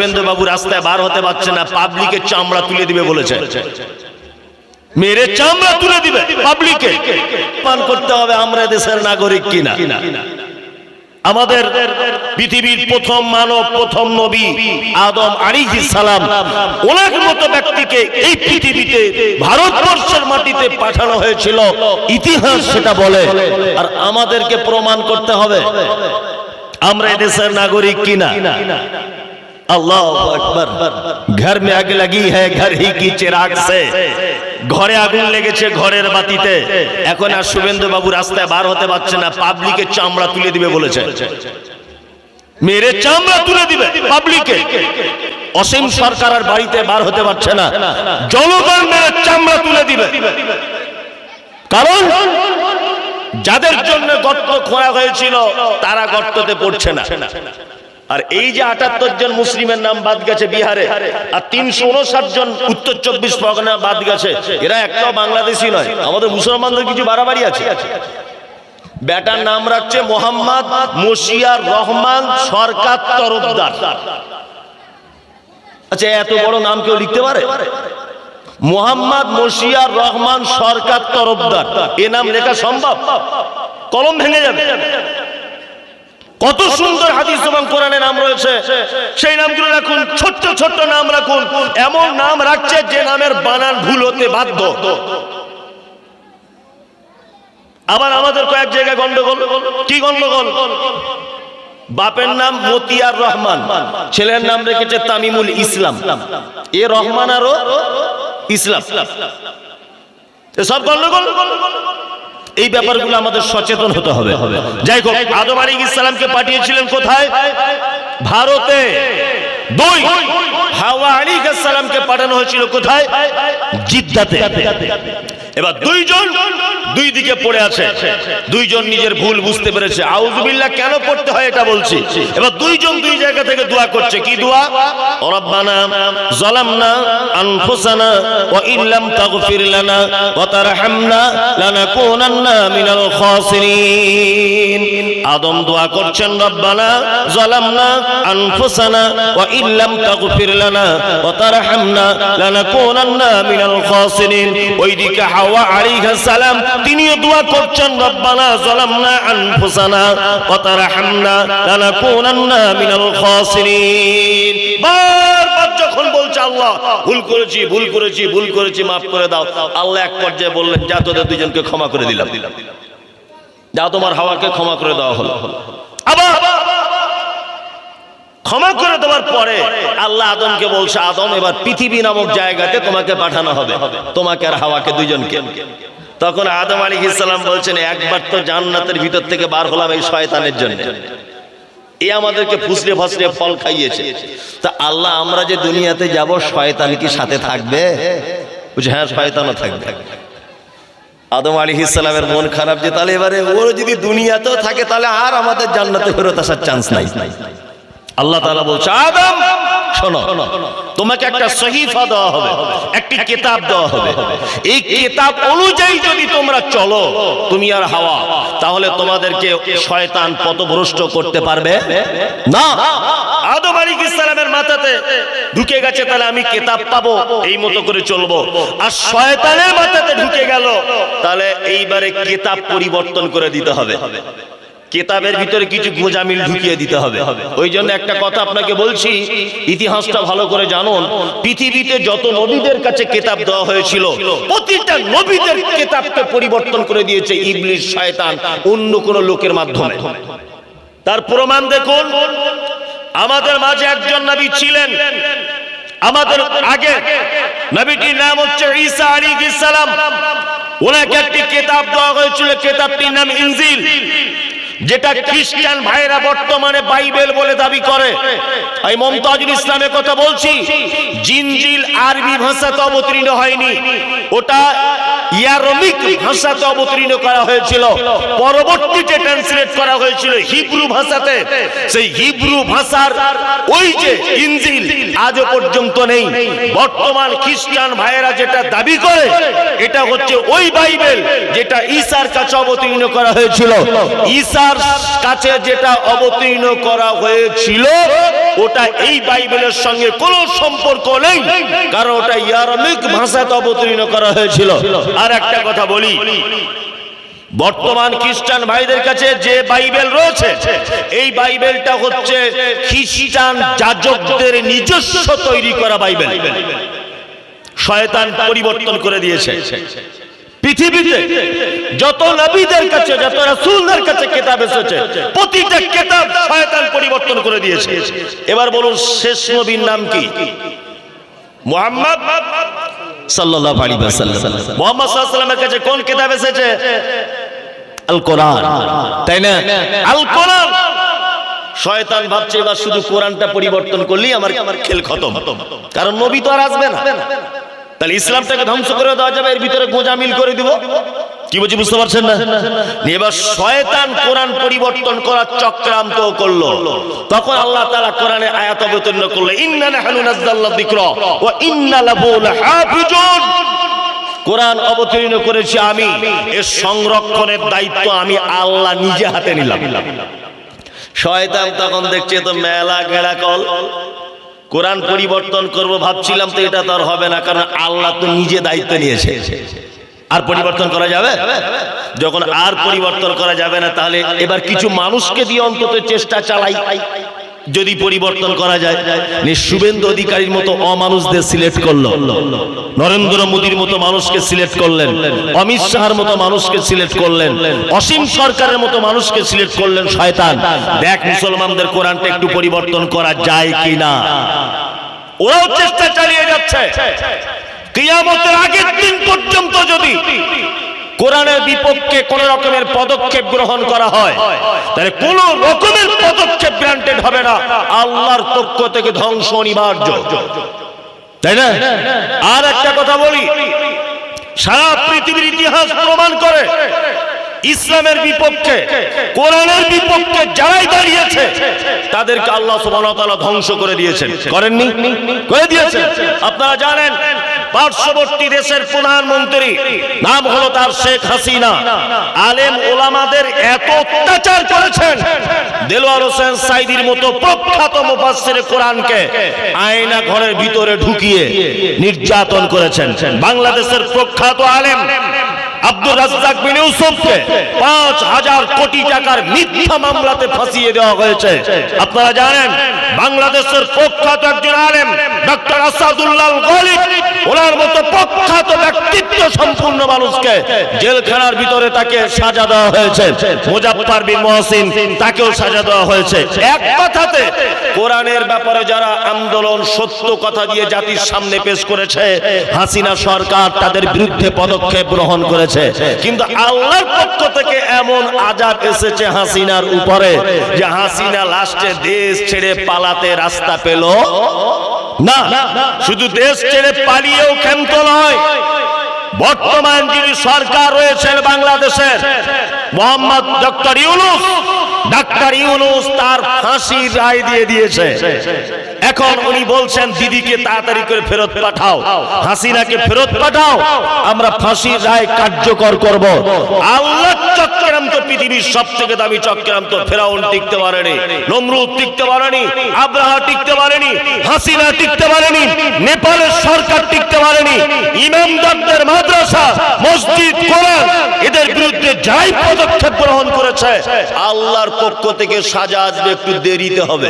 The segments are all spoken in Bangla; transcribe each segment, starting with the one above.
শুভেন্দু বাবু রাস্তায় বার হতে পারছে না পাবলিকের চামড়া তুলে দিবে বলেছে। মেরে চামড়া তুলে দিবে পাবলিকে পান করতে হবে আমরা দেশের নাগরিক কিনা। আমাদের পৃথিবীর প্রথম মানব, প্রথম নবী আদম আলাইহিস সালাম ওনার মতো ব্যক্তিকে এই পৃথিবীতে, ভারতবর্ষের মাটিতে পাঠানো হয়েছিল। ইতিহাস সেটা বলে। আর আমাদেরকে প্রমাণ করতে হবে, আমরা এদেশের নাগরিক কিনা। ঘর মে আগ লাগি হ্যায়, ঘর হি কি চিরাগ সে। ঘরে আগুন লেগেছে ঘরের বাতিতে। এখন আর শুভেন্দু বাবু রাস্তায় বার হতে পারছে না পাবলিকের চামড়া তুলে দিবে বলেছে। মেরে চামড়া তুলে দিবে পাবলিকে। অসীম সরকার আর বাড়িতে বার হতে পারছে না। জনগণ মেরে চামড়া তুলে দিবে। কারণ যাদের জন্য গর্ত খোঁড়া হয়েছিল, তারা গর্ততে পড়ছে না। আর এই যে আটাত্তর জন মুসলিমের নাম বাদ গেছে বিহারে, আর তিনশো উনষাট জন উত্তর চব্বিশ পরগনা বাদ গেছে, এরা একটাও বাংলাদেশি নয়, আমাদের মুসলমানদের কিছু বাড়াবাড়ি আছে। বেটার নাম রাখছে মোহাম্মদ মশিয়ার রহমান সরকার তরফদার। আচ্ছা এত বড় নাম কেউ লিখতে পারে? মোহাম্মদ মশিয়ার রহমান সরকার তরফদার, এ নাম লেখা সম্ভব? কলম ভেঙে যাবে। কত সুন্দর হাদিস এবং কোরআনে নাম রয়েছে, সেই নামগুলো রাখুন, ছোট্ট ছোট্ট নাম রাখুন। এমন নাম রাখছে যে নামের বানান ভুল হতে বাধ্য। আবার আমাদের কয়েক জায়গায় গন্ডগোল। কি গন্ডগোল? বাপের নাম মতিয়ার রহমান, ছেলের নাম রেখেছে তামিমুল ইসলাম। এ রহমান আরও ইসলাম। সব গন্ডগোল? এই ব্যাপারগুলো আমাদের সচেতন হতে হবে। যাই হোক, আদম আলী ইসলামকে পাঠিয়েছিলেন কোথায়? ভারতে। দুই, হাওয়া আলী ইসলামকে পাঠানো হয়েছিল কোথায়? জিদ্দাতে। এবার দুইজন দুই দিকে পড়ে আছে। দুইজন নিজের ভুল বুঝতে পেরেছে। আউজুবিল্লাহ কেন পড়তে হয় এটা বলছি। এবার দুইজন দুই জায়গা থেকে দোয়া করছে। কি দোয়া? রব্বানা যালামনা আনফুসানা, ওয়া ইল্লাম তাগফির লানা, ওয়া তারহামনা লানাকুনান্না মিনাল খাসিরিন। আদম দোয়া করছেন, রব্বানা যালামনা আনফুসানা, ওয়া ইল্লাম তাগফির লানা, ওয়া তারহামনা লানাকুনান্না মিনাল খাসিরিন। ওইদিকে আল্লাহ, ভুল করেছি ভুল করেছি ভুল করেছি করে দাও। আল্লাহ এক পর্যায়ে বললেন, যা তোদের দুজনকে ক্ষমা করে দিলাম। যা তোমার হাওয়াকে ক্ষমা করে দেওয়া হলো। ক্ষমা করে দেওয়ার পরে আল্লাহ আদমকে বলছে, আদম, এবার পৃথিবী নামক জায়গাতে তোমাকে পাঠানো হবে। তোমাকে আর হাওয়াকে দুজনকে তখন আদম আলী ইসলাম বলছেন, একবার তো জান্নাতের ভিতর থেকে বার হলাম এই শয়তানের জন্য। এ আমাদেরকে ফুসলে ফসলে ফল খাইয়েছে। তা আল্লাহ, আমরা যে দুনিয়াতে যাব, শয়তান কি সাথে থাকবে? বলছে হ্যাঁ শয়তানও থাকবে। আদম আলী ইসলামের মন খারাপ যে, তাহলে এবারে ওর যদি দুনিয়াতেও থাকে, তাহলে আর আমাদের জান্নাতে ফেরত আসার চান্স নাই। আল্লাহ তাআলা বলছে, আদম, শোনো, তোমাকে একটা সহিফা দেওয়া হবে, একটি দেওয়া হবে। এই অনুযায়ী যদি তোমরা চলো, তুমি আর হাওয়া, তাহলে তোমাদেরকে শয়তান পথভ্রষ্ট করতে পারবে। না, আদম মাথাতে ঢুকে গেছে, তাহলে আমি কিতাব পাবো, এই মতো করে চলবো। আর শয়তানের মাথাতে ঢুকে গেল, তাহলে এইবারে কিতাব পরিবর্তন করে দিতে হবে। কেতাবের ভিতরে কিছু গোজামিল ঢুকিয়ে দিতে হবে। ওই জন্য একটা কথা আপনাকে বলছি ইতিহাসটা ভালো করে জানুন। পৃথিবীতে যত নবীদের কাছে কেতাব দেওয়া হয়েছিল প্রতিটা নবীদের কেতাবকে পরিবর্তন করে দিয়েছে ইবলিশ শয়তান অন্য কোন লোকের মাধ্যমে। তার প্রমাণ দেখুন আমাদের মাঝে একজন নবী ছিলেন। আমাদের আগে নবীটির নাম হচ্ছে ঈসা আলাইহিস সালাম। ওনাকে একটি কিতাব দেওয়া হয়েছিল কিতাবটির নাম ইনজিল। যেটা খ্রিস্টান ভাইরা বর্তমানে বাইবেল বলে দাবি করে। আমি মমতাজুল ইসলামের কথা বলছি। জিনজিল আরবি ভাষাতে অবতীর্ণ হয়নি। ওটা ইয়ারমিক ভাষাতে অবতীর্ণ করা হয়েছিল। পরবর্তীতে ট্রান্সলেট করা হয়েছিল হিব্রু ভাষাতে। সেই হিব্রু ভাষার ওই যে ইনজিল আজও পর্যন্ত নেই। বর্তমান খ্রিস্টান ভাইয়েরা যেটা দাবি করে, এটা হচ্ছে ওই বাইবেল যেটা ঈসার কাছে অবতীর্ণ করা হয়েছিল। ঈসার কাছে যেটা অবতীর্ণ করা হয়েছিল, ওটা এই বাইবেলের সঙ্গে কোনো সম্পর্ক নেই, কারণ ওটা ইয়ারমিক ভাষাতে অবতীর্ণ করা হয়েছিল। আর একটা কথা বলি। বর্তমান খ্রিস্টান ভাইদের কাছে যে বাইবেল রয়েছে এই বাইবেলটা হচ্ছে খ্রিস্টান যাজকদের নিজস্ব তৈরি করা বাইবেল। শয়তান পরিবর্তন করে দিয়েছে। পৃথিবীতে যত নবীদের কাছে যত রাসূলদের কাছে কিতাব এসেছে প্রতিটা কিতাব শয়তান পরিবর্তন করে দিয়েছে। এবার বলুন শেষ নবীর নাম কি? মুহাম্মদ সাল্লাল্লাহু আলাইহি ওয়াসাল্লাম। মুহাম্মদ ওয়াসাল্লামের কাছে কোন কিতাব এসেছে? আল কোরআন তাই না? আল কোরআন শয়তান ভাবছে, এবার শুধু কোরআনটা পরিবর্তন করলেই আমার খেল খতম। কারণ নবী তো আর আসবে না। তাহলে ইসলামটাকে ধ্বংস করে দেওয়া যাবে, এর ভিতরে গোজামিল করে দিব। কি বলছি, বুঝতে পারছেন না? এবার শয়তান কোরআন পরিবর্তন করার চক্রান্ত করল। তখন আল্লাহ তাআলা কোরআনে আয়াত অবতীর্ণ করল, ইন্না নাহনু নাযাল্লা যিকরা ওয়া ইন্না লাহু লাহাফিজুন। কোরআন অবতীর্ণ করেছি আমি, এর সংরক্ষণের দায়িত্ব আমি আল্লাহ নিজে হাতে নিলাম। শয়তান তখন দেখছে তো মেলা গেড়া কল। কোরআন পরিবর্তন করব ভাবছিলাম তো এটা তো আর হবে না, কারণ আল্লাহ তো নিজে দায়িত্ব নিয়েছে। আর পরিবর্তন করা যাবে? যখন আর পরিবর্তন করা যাবে না, তাহলে এবার কিছু মানুষকে দিয়ে অন্তত চেষ্টা চালাই। যদি পরিবর্তন করা যায়। শুভেন্দু অধিকারীর মতো অমানুষদের সিলেক্ট করল। নরেন্দ্র মোদীর মতো মানুষকে সিলেক্ট করলেন। অমিত শাহর মতো মানুষকে সিলেক্ট করলেন। অসীম সরকারের মতো মানুষকে সিলেক্ট করলেন শয়তান। দেখ, মুসলমানদের কোরআনটা একটু পরিবর্তন করা যায় কি না ওরাও চেষ্টা চালিয়ে যাচ্ছে। কিয়ামতের আগের দিন পর্যন্ত যদি কোরআনের বিপক্ষে কোন রকমের পদক্ষেপ গ্রহণ করা হয়। তাহলে কোন রকমের পদক্ষেপ গ্রান্টেড হবে না। আল্লাহর পক্ষ থেকে ধ্বংস অনিবার্য। তাই না? আর একটা কথা বলি। সারা পৃথিবীর ইতিহাস প্রমাণ করে, ইসলামের বিপক্ষে, কোরআনের বিপক্ষে যারাই দাঁড়িয়েছে, তাদেরকে আল্লাহ সুবহানাহু ওয়া তাআলা ধ্বংস করে দিয়েছেন। করেননি? করে দিয়েছেন। আপনারা জানেন পার্শ্ববর্তী দেশের প্রধানমন্ত্রী, নাম হলো তার শেখ হাসিনা। আলেম ওলামাদের এত অত্যাচার করেছেন। দেলোয়ার হোসেন সাইদির মতো প্রখ্যাত মুফাসসির কোরআনকে আয়না ঘরের ভিতরে ঢুকিয়ে নির্যাতন করেছেন। বাংলাদেশের প্রখ্যাত আলেম আব্দুর রাজ্জাক বিন ইউসুফকে পাঁচ হাজার কোটি টাকার মিথ্যা মামলাতে ফাঁসিয়ে দেওয়া হয়েছে। আপনারা জানেন, বাংলাদেশের প্রখ্যাত একজন আলেম ডক্টর আসাদুল্লাহ গলিব ওনার মতো প্রখ্যাত ব্যক্তিত্ব সম্পূর্ণ মানুষকে জেলখানার ভিতরে তাকে সাজা দেওয়া হয়েছে। মুজাফফর বিন মহসিন তাকেও সাজা দেওয়া হয়েছে। এক কথাতে, কোরআনের ব্যাপারে যারা আন্দোলন, সত্য কথা দিয়ে জাতির সামনে পেশ করেছে, হাসিনা সরকার তাদের বিরুদ্ধে পদক্ষেপ গ্রহণ করেছে। কিন্তু আল্লাহর পক্ষ থেকে এমন আজাব এসেছে হাসিনার উপরে যে হাসিনা লাস্টে দেশ ছেড়ে পালাতে রাস্তা পেল না, শুধু দেশ ছেড়ে পালিয়েও ক্ষান্ত নয়। বর্তমান যিনি সরকার রয়েছেন বাংলাদেশের, মোহাম্মদ ডক্টর ইউনুস, ডাক্তার ইউনুস তার ফাঁসির রায় দিয়ে দিয়েছে। এখন উনি বলছেন, দিদিকে তাড়াতাড়ি করে ফেরত পাঠাও। হাসিনাকে ফেরত পাঠাও। আমরা ফাঁসির রায় কার্যকর করব। আল্লাহ চক্রান্ত পৃথিবীর সব থেকে দামি চক্রান্ত। ফেরাউন টিকতে পারেনি, নমরুদ টিকতে পারেনি, আব্রাহা টিকতে পারেনি, হাসিনা টিকতে পারেনি, নেপালের সরকার টিকতে পারেনি, ইমামদারদের মাদ্রাসা, মসজিদ, কোরআন, এদের বিরুদ্ধে যাই পদক্ষেপ গ্রহণ করেছে, আল্লাহর পক্ষ থেকে সাজা আসবে একটু দেরিতে হবে।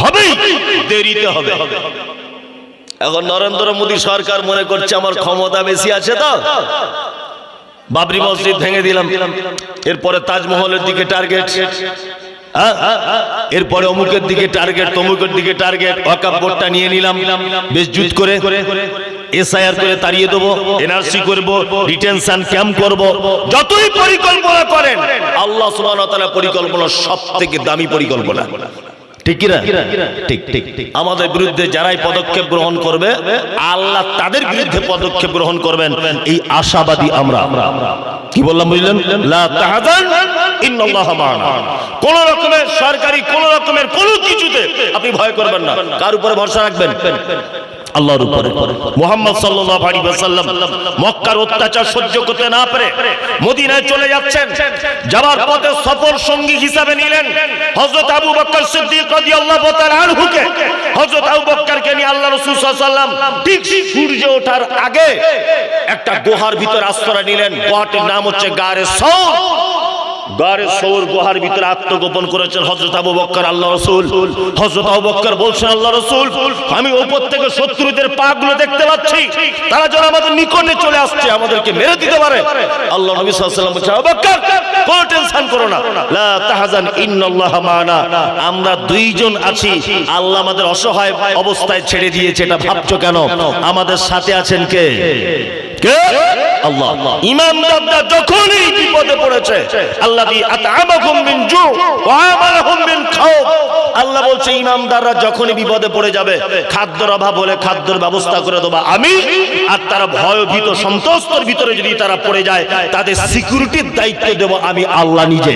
হবেই। দেরিতে হবে। এখন নরেন্দ্র মোদী সরকার মনে করছে আমার ক্ষমতা বেশি আছে তো। বাবরি মসজিদ ভেঙে দিলাম। এরপরে তাজমহলের দিকে টার্গেট এরপরে অমুকের দিকে টার্গেট তমুকের দিকে টার্গেট ওয়াকাপ বোর্ডটা নিয়ে নিলাম। বেশ জুত করে এসআইআর করে তাড়িয়ে দেবো এনআরসি করব রিটেনশন ক্যাম্প করব। যতই পরিকল্পনা করেন, আল্লাহ সুবহানাহু ওয়া তাআলা পরিকল্পনা সবথেকে দামি পরিকল্পনা। ঠিক কিনা? ঠিক ঠিক আমাদের বিরুদ্ধে যারাই পদক্ষেপ গ্রহণ করবে, আল্লাহ তাদের বিরুদ্ধে পদক্ষেপ গ্রহণ করবেন। এই আশাবাদী আমরা। কি বললাম, বুঝলেন? কোন রকমের সরকারি, কোন রকমের কোন কিছুতে আপনি ভয় করবেন না। কার উপরে ভরসা রাখবেন? আল্লাহর উপরে। মুহাম্মদ সাল্লাল্লাহু আলাইহি ওয়াসাল্লাম মক্কার অত্যাচার সহ্য করতে না পারে মদিনায় চলে যাচ্ছেন। যাবার পথে সফর সঙ্গী হিসাবে নিলেন হযরত আবু বকর সিদ্দিক রাদিয়াল্লাহু তাআলা আনহুকে। হযরত আবু বকরকে নিয়ে আল্লাহ রাসূল সাল্লাল্লাহু ঠিক সূর্য ওঠার আগে একটা গুহার ভিতর আশ্রয় নিলেন। গুহাটির নাম হচ্ছে গারে সৌর গারে সৌর গুহার ভিতরে আত্মগোপন করেছেন আবু আবু বলছেন আমি উপর থেকে শত্রুদের পাগুলো দেখতে পাচ্ছি। তারা যেন আমাদের নিকটে চলে আসছে, আমাদেরকে মেরে দিতে পারে। আল্লাহ নবী বলছেন, আবু টেনশন করো না। লা মানা। আমরা দুইজন আছি। আল্লাহ আমাদের অসহায় অবস্থায় ছেড়ে দিয়েছে, এটা ভাবছ কেন? আমাদের সাথে আছেন কে? কে? আল্লাহ। ইমানদাররা যখনই বিপদে পড়েছে, আল্লাহ দি আতআমাকুম মিন জু ওয়া আমালাহুম মিন খাউফ। আল্লাহ বলছে যখনই বিপদে পড়ে যাবে, খাদ্যের অভাব হলে ব্যবস্থা করে আমি আর তারা সন্ত্রস্তর ভিতরে যদি তারা পড়ে যায়, তাদের সিকিউরিটির দায়িত্ব দেব আমি আল্লাহ নিজে।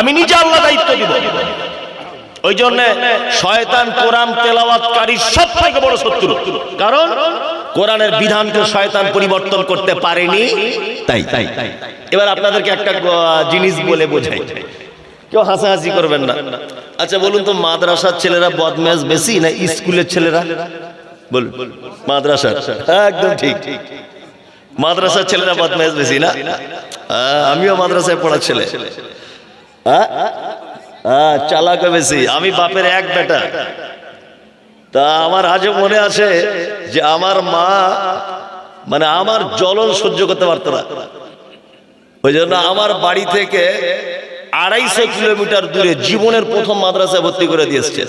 আমি নিজে আল্লাহ দায়িত্ব দিব। ওই জন্য শয়তান কোরআন তেলাওয়াতকারী সব থেকে বড় শত্রু। কারণ কোরআনের বিধানকে শয়তান পরিবর্তন করতে পারেনি। তাই তাই। এবার আপনাদেরকে একটা জিনিস বলে বোঝাই। কেউ হাসাহাসি করবেন না। আচ্ছা বলুন তো মাদ্রাসার ছেলেরা বদমেজ বেশি না স্কুলের ছেলেরা? বল মাদ্রাসার? একদম ঠিক। মাদ্রাসার ছেলেরা বদমেজ বেশি না? আমিও মাদ্রাসায় পড়া ছেলে। হ্যাঁ হ্যাঁ চালাকে বেশি। আমি বাপের এক বেটা। তা আমার আজও মনে আছে যে আমার মা মানে আমার জ্বলন সহ্য করতে পারতো না। ওই জন্য আমার বাড়ি থেকে আড়াইশো কিলোমিটার দূরে জীবনের প্রথম মাদ্রাসায় ভর্তি করে দিয়েছে।